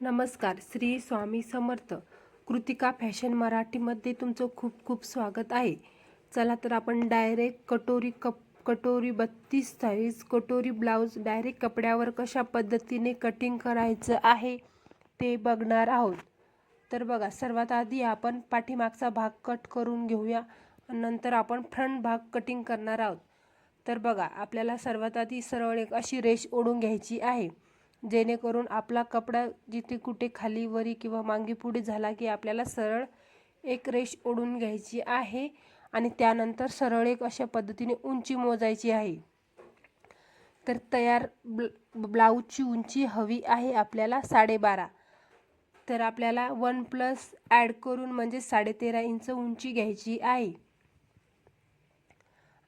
नमस्कार श्री स्वामी समर्थ. कृतिका फॅशन मराठीमध्ये तुमचं खूप खूप स्वागत आहे. चला तर आपण डायरेक्ट कटोरी कप कटोरी बत्तीस साईज कटोरी ब्लाऊज डायरेक्ट कपड्यावर कशा पद्धतीने कटिंग करायचं आहे ते बघणार आहोत. तर बघा सर्वात आधी आपण पाठीमागचा भाग कट करून घेऊया नंतर आपण फ्रंट भाग कटिंग करणार आहोत. तर बघा आपल्याला सर्वात आधी सरळ एक अशी रेष ओढून घ्यायची आहे. जेणेकरून आपला कपडा जिथे कुठे खाली वरी किंवा मांगी पुढे झाला की आपल्याला सरळ एक रेष ओढून घ्यायची आहे आणि त्यानंतर सरळ एक अशा पद्धतीने उंची मोजायची आहे. तर तयार ब्ल ब्लाऊजची उंची हवी आहे आपल्याला साडेबारा. तर आपल्याला वन प्लस ॲड करून म्हणजे साडेतेरा इंच उंची घ्यायची आहे.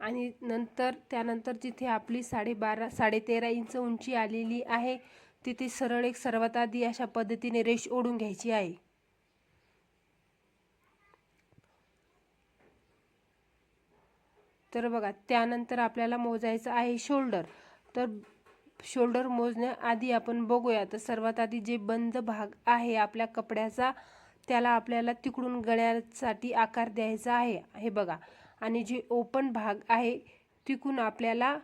आणि नंतर त्यानंतर जिथे आपली साडेबारा साडेतेरा इंच उंची आलेली आहे तिथे सरळ एक सर्वात आधी अशा पद्धतीने रेष ओढून घ्यायची आहे. तर बघा त्यानंतर आपल्याला मोजायचं आहे शोल्डर. तर शोल्डर मोजण्याआधी आपण बघूया तर सर्वात आधी जे बंद भाग आहे आपल्या कपड्याचा त्याला आपल्याला तिकडून गळ्यासाठी आकार द्यायचा आहे. हे बघा आणि जे ओपन भाग आहे तिकून आपल्याला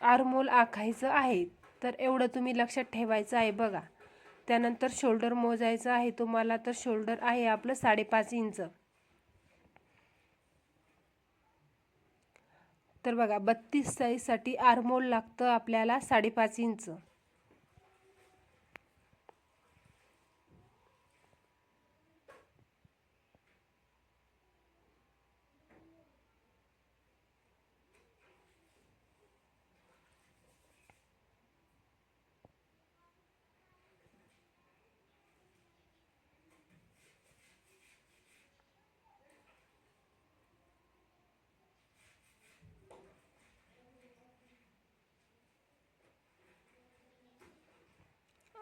आरमोल आखायचं आहे. तर एवढं तुम्ही लक्षात ठेवायचं आहे बघा. त्यानंतर शोल्डर मोजायचं आहे. तुम्हाला तर शोल्डर आहे आपलं साडेपाच इंच. तर बघा बत्तीस साईजसाठी आरमोल लागतं आपल्याला साडेपाच इंच.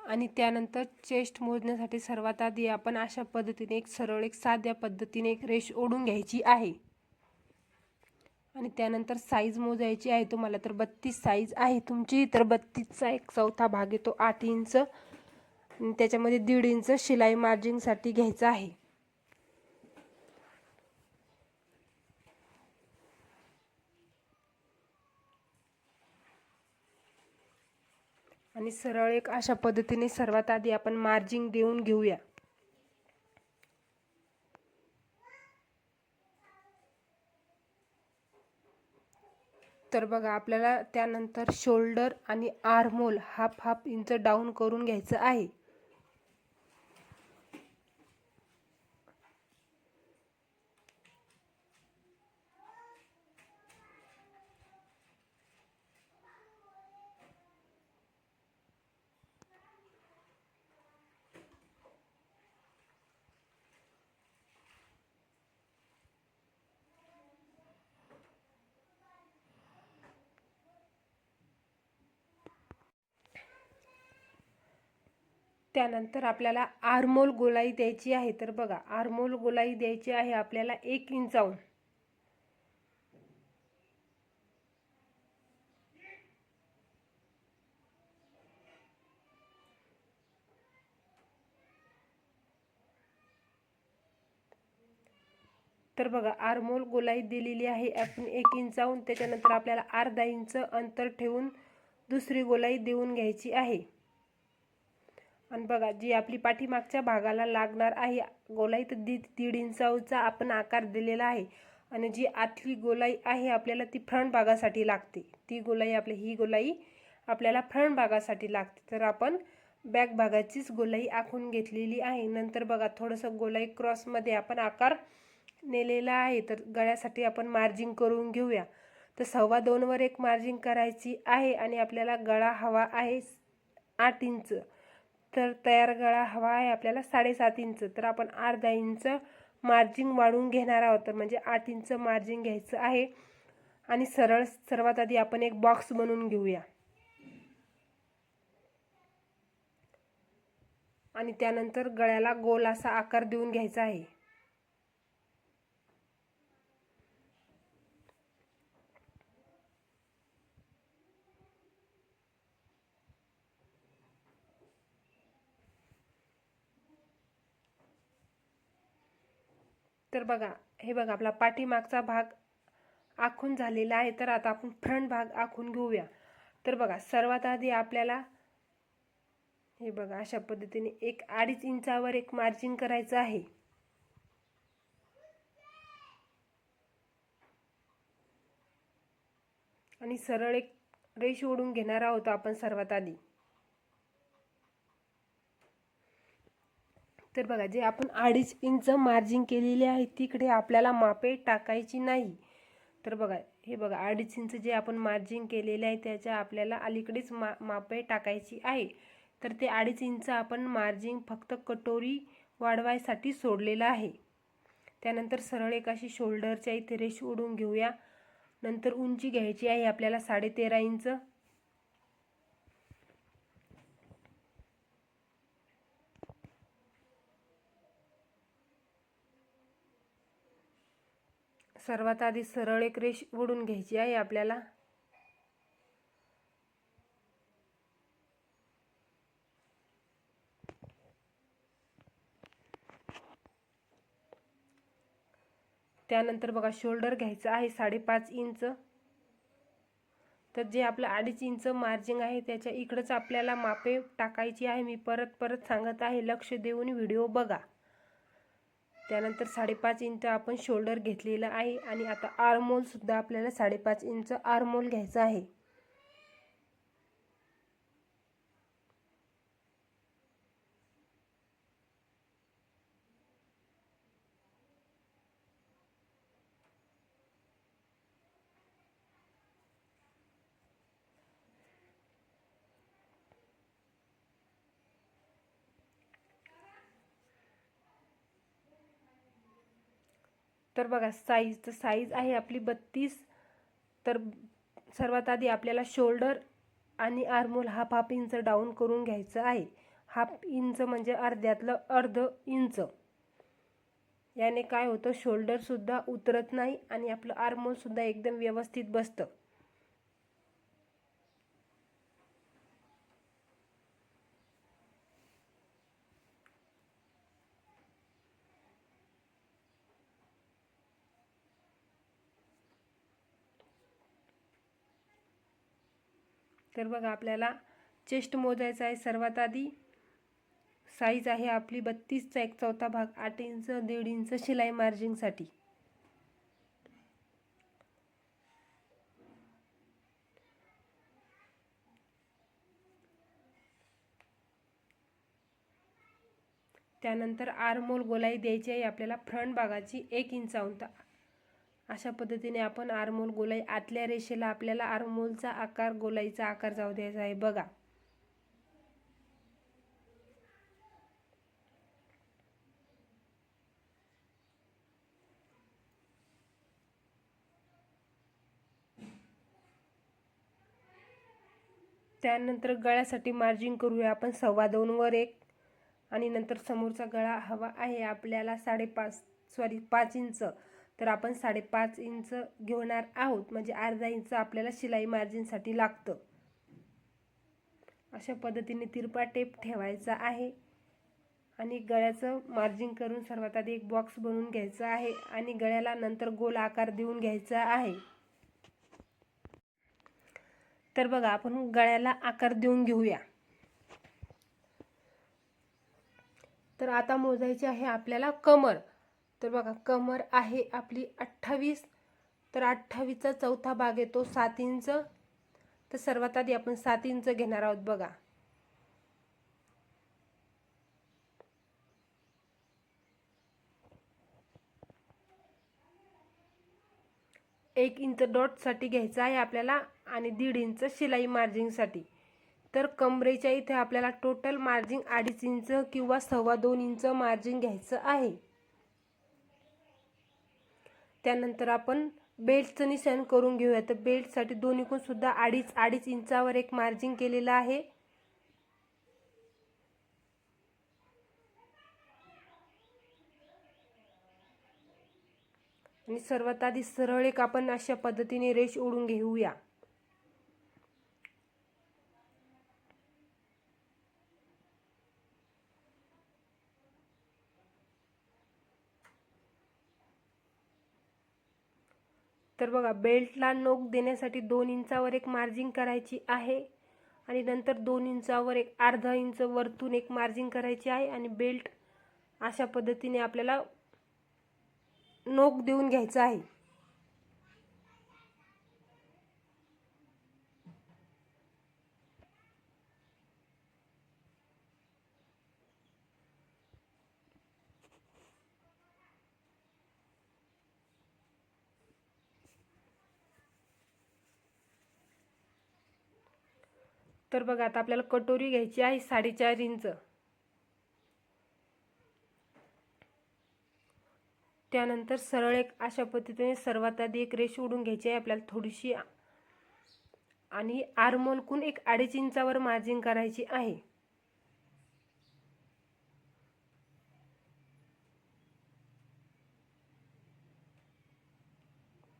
आणि त्यानंतर चेस्ट मोजण्यासाठी सर्वात आधी आपण अशा पद्धतीने एक सरळ एक साध्या पद्धतीने एक रेष ओढून घ्यायची आहे. आणि त्यानंतर साईज मोजायची आहे तुम्हाला तर बत्तीस साईज आहे तुमची. तर बत्तीसचा एक चौथा भाग येतो आठ इंच आणि त्याच्यामध्ये दीड इंच शिलाई मार्जिंगसाठी घ्यायचं आहे. आणि सरळ एक अशा पद्धतीने सर्वात आधी आपण मार्जिंग देऊन घेऊया. तर बघा आपल्याला त्यानंतर शोल्डर आणि armhole half half inch down करून घ्यायचं आहे. त्यानंतर आपल्याला आरमोल गोलाई द्यायची आहे. तर बघा आरमोल गोलाई द्यायची आहे आपल्याला एक इंचाहून तर बघा आरमोल गोलाई दिलेली आहे आपण एक इंचाहून त्याच्यानंतर आपल्याला अर्धा इंच अंतर ठेवून दुसरी गोलाई देऊन घ्यायची आहे. आणि बघा जी आपली पाठीमागच्या भागाला लागणार आहे गोलाई तर दीड दीड इंचाचा आपण आकार दिलेला आहे. आणि जी आतली गोलाई आहे आपल्याला ती फ्रंट भागासाठी लागते. ती गोलाई आपली ही गोलाई आपल्याला फ्रंट भागासाठी लागते. तर आपण बॅक भागाचीच गोलाई आखून घेतलेली आहे. नंतर बघा थोडंसं गोलाई क्रॉसमध्ये आपण आकार नेलेला आहे. तर गळ्यासाठी आपण मार्जिंग करून घेऊया. तर सव्वा दोनवर एक मार्जिंग करायची आहे आणि आपल्याला गळा हवा आहे आठ इंच. तर तयार गळा हवा आहे आपल्याला साडेसात इंच. तर आपण अर्धा इंच मार्जिंग वाढवून घेणार आहोत. तर म्हणजे आठ इंच मार्जिंग घ्यायचं आहे. आणि सरळ सर्वात आधी आपण एक बॉक्स बनवून घेऊया. आणि त्यानंतर गळ्याला गोल असा आकार देऊन घ्यायचा आहे. तर बघा हे बघा आपला पाठीमागचा भाग आखून झालेला आहे तर आता आपण फ्रंट भाग आखून घेऊया. तर बघा सर्वात आधी आपल्याला हे बघा अशा पद्धतीने एक अडीच इंचावर एक मार्जिन करायचं आहे. आणि सरळ एक रेष ओढून घेणार आहोत आपण सर्वात आधी. तर बघा जे आपण अडीच इंच मार्जिन केलेले आहे तिकडे आपल्याला मापे टाकायची नाही. तर बघा हे बघा अडीच इंच जे आपण मार्जिन केलेले आहे त्याच्या आपल्याला अलीकडेच मा मापे टाकायची आहे. तर ते अडीच इंच आपण मार्जिन फक्त कटोरी वाढवायसाठी सोडलेलं आहे. त्यानंतर सरळ एक अशी शोल्डरच्या इथे रेश ओढून घेऊया. नंतर उंची घ्यायची आहे आपल्याला साडेतेरा इंच. सर्वात आधी सरळ एक रेष ओढून घ्यायची आहे आपल्याला. त्यानंतर बघा शोल्डर घ्यायचं आहे साडेपाच इंच. तर जे आपलं अडीच इंच मार्जिंग आहे त्याच्या इकडंच आपल्याला मापे टाकायची आहे. मी परत परत सांगत आहे लक्ष देऊन व्हिडिओ बघा. त्यानंतर साडेपाच इंच आपण शोल्डर घेतलेलं आहे आणि आता आर्मोलसुद्धा आपल्याला साडेपाच इंच आर्मोल घ्यायचं आहे. तर बघा साईज तर साईज आहे आपली बत्तीस. तर सर्वात आधी आपल्याला शोल्डर आणि armhole half half inch down करून घ्यायचं आहे. हाफ इंच म्हणजे अर्ध्यातलं अर्ध इंच याने काय होतं? शोल्डरसुद्धा उतरत नाही आणि आपलं आर्मोलसुद्धा एकदम व्यवस्थित बसतं. तर बघा आपल्याला चेस्ट मोजायचा आहे. सर्वात आधी साईज आहे आपली बत्तीसचा एक चौथा भाग आठ इंच दीड इंच शिलाई मार्जिंगसाठी त्यानंतर आरमोल गोलाई द्यायची आहे. आपल्याला फ्रंट भागाची एक इंचावंत अशा पद्धतीने आपण आरमोल गोलाई आतल्या रेषेला आपल्याला आरमोलचा आकार गोलाईचा आकार जाऊ द्यायचा आहे. बघा. त्यानंतर गळ्यासाठी मार्जिन करूया आपण सव्वा दोनवर एक. आणि नंतर समोरचा गळा हवा आहे आपल्याला साडेपाच सॉरी पाच इंच. तर आपण साडेपाच इंच घेणार आहोत. म्हणजे अर्धा इंच आपल्याला शिलाई मार्जिनसाठी लागतं. अशा पद्धतीने तिरपा टेप ठेवायचा आहे. आणि गळ्याचं मार्जिन करून सर्वात आधी एक बॉक्स बनवून घ्यायचा आहे. आणि गळ्याला नंतर गोल आकार देऊन घ्यायचा आहे. तर बघा आपण गळ्याला आकार देऊन घेऊया. तर आता मोजायचे आहे आपल्याला कमर. तर बघा कमर आहे आपली अठ्ठावीस तर अठ्ठावीसचा चौथा भाग येतो सात इंच. तर सर्वात आधी आपण सात इंच घेणार आहोत बघा. एक इंच डॉटसाठी घ्यायचं आहे आपल्याला आणि दीड इंच शिलाई मार्जिंगसाठी तर कमरेच्या इथे आपल्याला टोटल मार्जिन अडीच इंच किंवा सव्वा दोन इंच मार्जिन घ्यायचं आहे. त्यानंतर आपण बेल्टचं निशाण करून घेऊया. तर बेल्टसाठी दोन्हीकून सुद्धा अडीच अडीच इंचावर एक मार्जिन केलेलं आहे. आणि सर्वात आधी सरळ एक आपण अशा पद्धतीने रेष ओढून घेऊया. तर बघा बेल्टला नोक देण्यासाठी दोन इंचावर एक मार्जिंग करायची आहे आणि नंतर दोन इंचावर एक अर्धा इंच वरतून एक मार्जिंग करायची आहे आणि बेल्ट अशा पद्धतीने आपल्याला नोक देऊन घ्यायचं आहे. तर बघा आता आपल्याला कटोरी घ्यायची आहे साडेचार इंच. त्यानंतर सरळ एक अशा पद्धतीने सर्वात आधी एक रेष ओढून घ्यायची आहे आपल्याला थोडीशी. आणि आरमोलकून एक अडीच इंचावर मार्जिंग करायची आहे.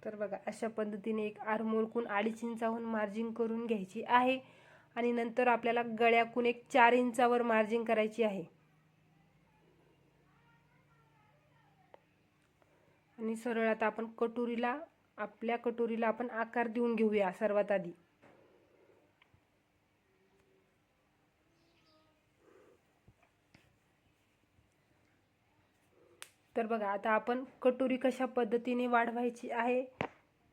तर बघा अशा पद्धतीने एक आरमोलकून अडीच इंचाहून मार्जिंग करून घ्यायची आहे. आणि नंतर आपल्याला गळ्याकून एक चार इंचावर मार्जिंग करायची आहे. आणि सरळ आता आपण कटोरीला आपल्या कटोरीला आपण आकार देऊन घेऊया सर्वात आधी. तर बघा आता आपण कटोरी कशा पद्धतीने वाढवायची आहे?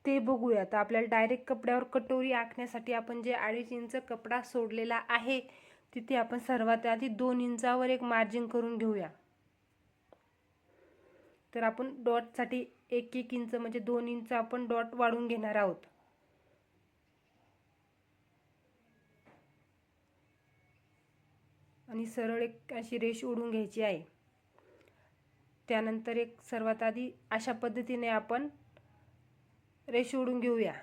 ते बघूया तर आपल्याला डायरेक्ट कपड्यावर कटोरी आखण्यासाठी आपण जे अडीच इंच कपडा सोडलेला आहे तिथे आपण सर्वात आधी दोन इंचावर एक मार्जिन करून घेऊया. तर आपण डॉटसाठी एक एक इंच म्हणजे दोन इंच आपण डॉट वाढून घेणार आहोत. आणि सरळ एक अशी रेष ओढून घ्यायची आहे. त्यानंतर एक सर्वात आधी अशा पद्धतीने आपण रेषे ओढून घेऊया.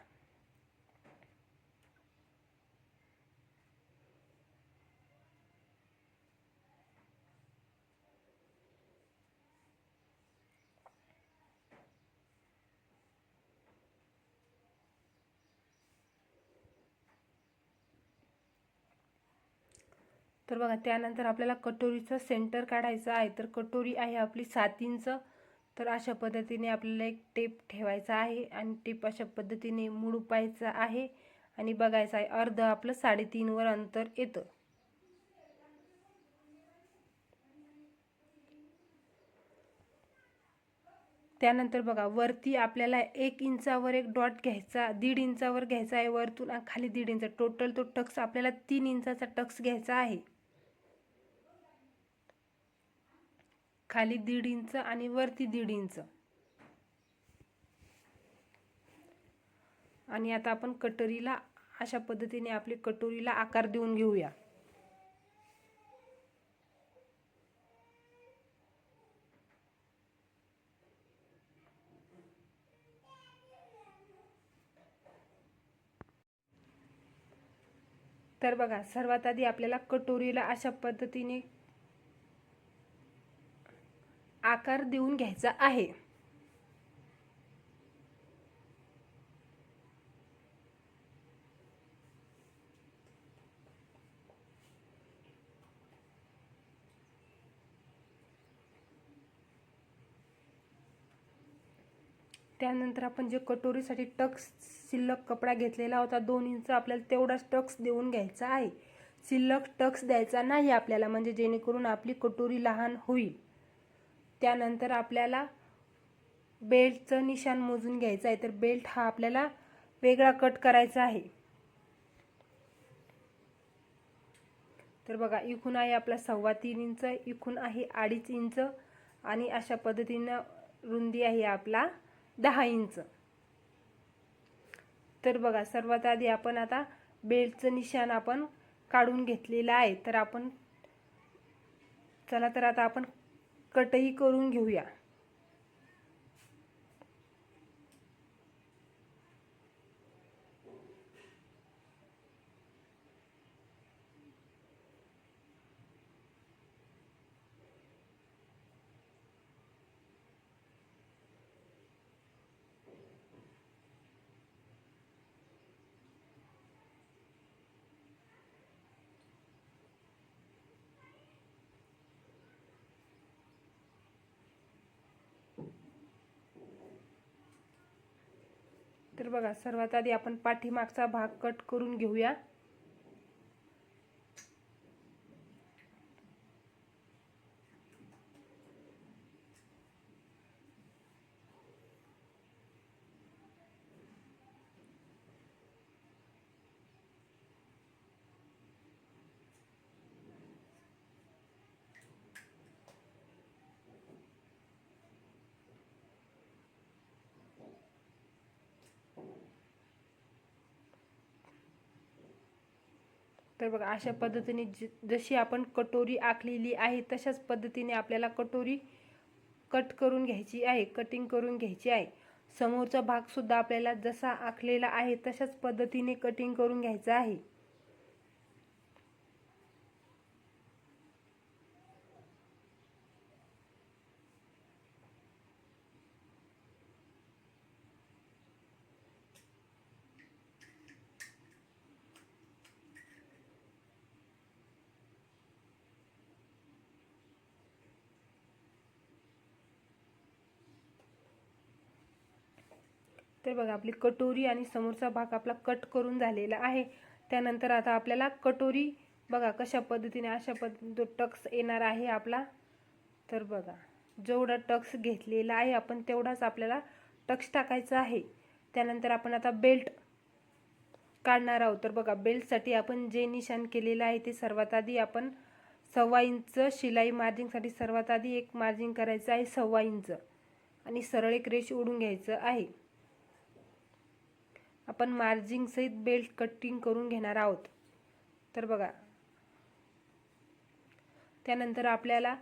तर बघा त्यानंतर आपल्याला कटोरीचं सेंटर काढायचं आहे. तर कटोरी आहे आपली सात इंच तर अशा पद्धतीने आपल्याला एक टेप ठेवायचा आहे आणि टेप अशा पद्धतीने मुडपायचा आहे आणि बघायचं आहे अर्ध आपलं साडेतीनवर अंतर येतं. त्यानंतर बघा वरती आपल्याला एक इंचावर एक डॉट घ्यायचा दीड इंचावर घ्यायचा आहे वरतून खाली दीड इंच टोटल तो टक्स आपल्याला तीन इंचाचा टक्स घ्यायचा आहे. खाली दीड इंच आणि वरती दीड इंच. आणि आता आपण कटोरीला अशा पद्धतीने आपली कटोरीला आकार देऊन घेऊया. तर बघा सर्वात आधी आपल्याला कटोरीला अशा पद्धतीने आकार देऊन घ्यायचा आहे. त्यानंतर आपण जे कटोरीसाठी टक्स शिल्लक कपडा घेतलेला होता दोन इंच आपल्याला तेवढाच टक्स देऊन घ्यायचा आहे. शिल्लक टक्स द्यायचा नाही आपल्याला म्हणजे जेणेकरून आपली कटोरी लहान होईल. त्यानंतर आपल्याला बेल्टचं निशाण मोजून घ्यायचं आहे. तर बेल्ट हा आपल्याला वेगळा कट करायचा आहे. तर बघा इकून आहे आपला सव्वा तीन इंच इकून आहे अडीच इंच आणि अशा पद्धतीनं रुंदी आहे आपला दहा इंच. तर बघा सर्वात आधी आपण आता बेल्टचं निशाण आपण काढून घेतलेलं आहे. तर आपण चला तर आता आपण कटही करून घेऊया. तर बघा सर्वात आधी आपण पाठीमागचा भाग कट करून घेऊया. तर बघा अशा पद्धतीने ज जशी आपण कटोरी आखलेली आहे तशाच पद्धतीने आपल्याला कटोरी कट करून घ्यायची आहे कटिंग करून घ्यायची आहे. समोरचा भागसुद्धा आपल्याला जसा आखलेला आहे तशाच पद्धतीने कटिंग करून घ्यायचा आहे. तर बघा आपली कटोरी आणि समोरचा भाग आपला कट करून झालेला आहे. त्यानंतर आता आपल्याला कटोरी बघा कशा पद्धतीने अशा पद्धतीने जो टक्स येणार आहे आपला. तर बघा जेवढा टक्स घेतलेला आहे आपण तेवढाच आपल्याला टक्स टाकायचा आहे. त्यानंतर आपण आता बेल्ट काढणार आहोत. तर बघा बेल्टसाठी आपण जे निशाण केलेलं आहे ते सर्वात आधी आपण सव्वा इंच शिलाई मार्जिंगसाठी सर्वात आधी एक मार्जिंग करायचं आहे सव्वा इंच. आणि सरळ एक रेष ओढून घ्यायचं आहे. आपण मार्जिंग सहित बेल्ट कटिंग करून घेणार आहोत. तर बघा. त्यानंतर आपल्याला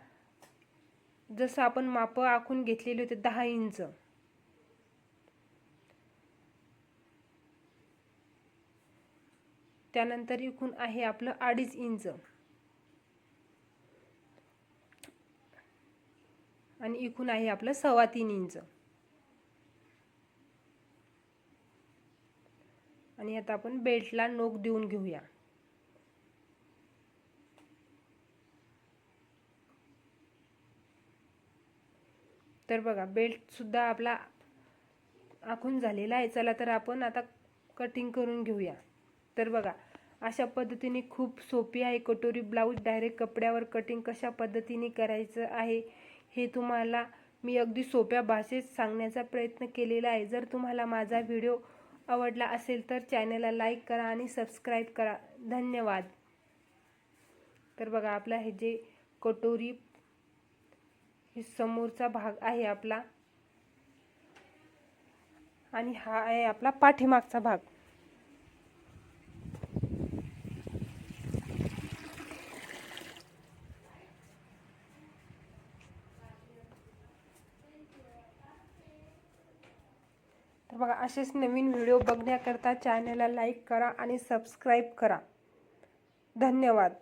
जसं आपण माप आखून घेतलेले होते दहा इंच. त्यानंतर इकून आहे आपलं अडीच इंच. आणि इकून आहे आपलं सव्वा तीन इंच. आता आपण बेल्टला नोक देऊन घेऊया. तर बघा बेल्ट सुद्धा आपला आखून झालेला आहे. चला तर आपण आता कटिंग करून घेऊया. तर बघा अशा पद्धतीने खूप सोपी आहे. कटोरी ब्लाऊज डायरेक्ट कपड्यावर कटिंग कशा पद्धतीने करायचं आहे हे तुम्हाला मी अगदी सोप्या भाषेत सांगण्याचा प्रयत्न केलेला आहे. जर तुम्हाला माझा व्हिडिओ आवडला असेल तर चॅनलला लाईक करा आणि सबस्क्राईब करा. धन्यवाद. तर बघा आपला हे जे कटोरी हे समोरचा भाग आहे आपला. आणि हा आहे आपला पाठीमागचा भाग. बघा असेच नवीन व्हिडिओ बघण्याकरता चॅनलला लाईक करा आणि सबस्क्राईब करा. धन्यवाद.